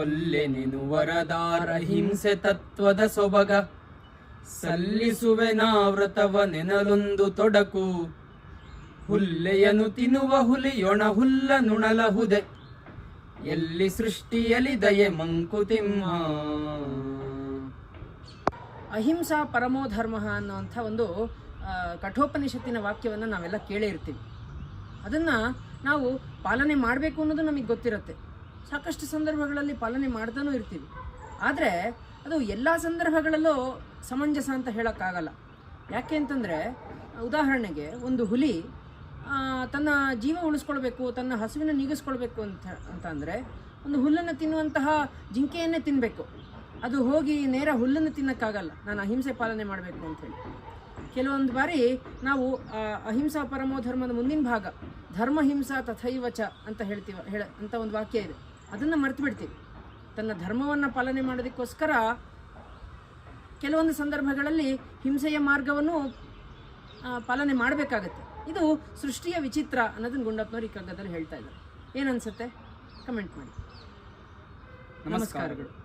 ಒಲ್ಲೆ ನೀನು ವರದಾರ ಹಿಂಸೆ ತತ್ವದ ಸೊಬಗ. ಸಲ್ಲಿಸುವೆ ನಾವ್ರತವ ನೆನಲೊಂದು ತೊಡಕು. ಹುಲ್ಲೆಯನು ತಿನ್ನುವ ಹುಲಿಯೊಣ ಹುಲ್ಲ ನುಣಲಹುದೆ ಎಲ್ಲಿ ಸೃಷ್ಟಿಯಲ್ಲಿ ದಯೆ ಮಂಕುತಿಮ್ಮ ಅಹಿಂಸಾ ಪರಮೋ ಧರ್ಮ ಅನ್ನುವಂಥ ಒಂದು ಕಠೋಪನಿಷತ್ತಿನ ವಾಕ್ಯವನ್ನು ನಾವೆಲ್ಲ ಕೇಳೇ ಇರ್ತೀವಿ. ಅದನ್ನು ನಾವು ಪಾಲನೆ ಮಾಡಬೇಕು ಅನ್ನೋದು ನಮಗೆ ಗೊತ್ತಿರುತ್ತೆ. ಸಾಕಷ್ಟು ಸಂದರ್ಭಗಳಲ್ಲಿ ಪಾಲನೆ ಮಾಡ್ತಾನೂ ಇರ್ತೀವಿ. ಆದರೆ ಅದು ಎಲ್ಲ ಸಂದರ್ಭಗಳಲ್ಲೂ ಸಮಂಜಸ ಅಂತ ಹೇಳೋಕ್ಕಾಗಲ್ಲ. ಯಾಕೆ ಅಂತಂದರೆ, ಉದಾಹರಣೆಗೆ ಒಂದು ಹುಲಿ ತನ್ನ ಜೀವ ಉಳಿಸ್ಕೊಳ್ಬೇಕು, ತನ್ನ ಹಸುವಿನ ನೀಗಿಸ್ಕೊಳ್ಬೇಕು ಅಂತ ಅಂತ ಅಂದರೆ ಒಂದು ಹುಲ್ಲನ್ನು ತಿನ್ನುವಂತಹ ಜಿಂಕೆಯನ್ನೇ ತಿನ್ನಬೇಕು ಅದು ಹೋಗಿ ನೇರ ಹುಲ್ಲನ್ನು ತಿನ್ನೋಕ್ಕಾಗಲ್ಲ. ನಾನು ಅಹಿಂಸೆ ಪಾಲನೆ ಮಾಡಬೇಕು ಅಂತೇಳಿ ಕೆಲವೊಂದು ಬಾರಿ ನಾವು ಅಹಿಂಸಾ ಪರಮೋ ಧರ್ಮದ ಮುಂದಿನ ಭಾಗ ಧರ್ಮ ಹಿಂಸಾ ತಥೈವಚ ಅಂತ ಹೇಳ್ತೀವ, ಹೇಳ, ಅಂತ ಒಂದು ವಾಕ್ಯ ಇದೆ. ಅದನ್ನು ಮರೆತು ಬಿಡ್ತೀವಿ. ತನ್ನ ಧರ್ಮವನ್ನು ಪಾಲನೆ ಮಾಡೋದಕ್ಕೋಸ್ಕರ ಕೆಲವೊಂದು ಸಂದರ್ಭಗಳಲ್ಲಿ ಹಿಂಸೆಯ ಮಾರ್ಗವನ್ನು ಪಾಲನೆ ಮಾಡಬೇಕಾಗತ್ತೆ. ಇದು ಸೃಷ್ಟಿಯ ವಿಚಿತ್ರ ಅನ್ನೋದನ್ನ ಗುಂಡಪ್ಪನವ್ರು ಈ ಕಗ್ಗದಲ್ಲಿ ಹೇಳ್ತಾ ಇದ್ದಾರೆ. ಏನನ್ಸುತ್ತೆ? ಕಮೆಂಟ್ ಮಾಡಿ. ನಮಸ್ಕಾರಗಳು.